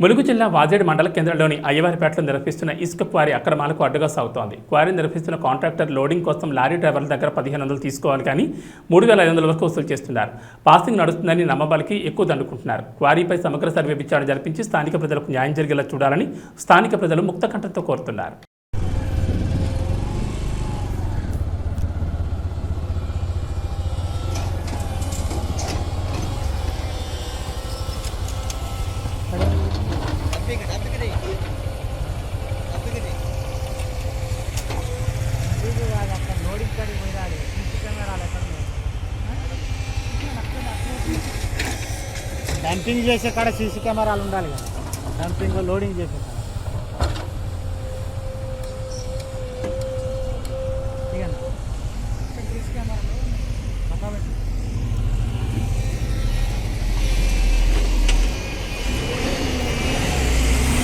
ములుగు జిల్లా వాజేడు మండల కేంద్రంలోని అయ్యవారిపేటలో నిర్వహిస్తున్న ఇసుక క్వారీ అక్రమాలకు అడ్డుగా సాగుతోంది. క్వారీ నిర్వహిస్తున్న కాంట్రాక్టర్ లోడింగ్ కోసం లారీ డ్రైవర్ల దగ్గర పదిహేను వందలు తీసుకోవాలి కానీ మూడు వేల ఐదు వందల వరకు వసూలు చేస్తున్నారు. పాసింగ్ నడుస్తుందని నమ్మబాలికి ఎక్కువ దండుకుంటున్నారు. క్వారీపై సమగ్ర సర్వే విచారణ జరిపించి స్థానిక ప్రజలకు న్యాయం జరిగేలా చూడాలని స్థానిక ప్రజలు ముక్త కంఠంతో కోరుతున్నారు. కాడికి పోయి రాడు. ముఖ్యంగా రాలేదు డంపింగ్ చేసే కాడ సీసీ కెమెరాలు ఉండాలి కదా. డంపింగ్ లోడింగ్ చేసే కాడ. కెమెరాలు. పక్కా పెట్టి.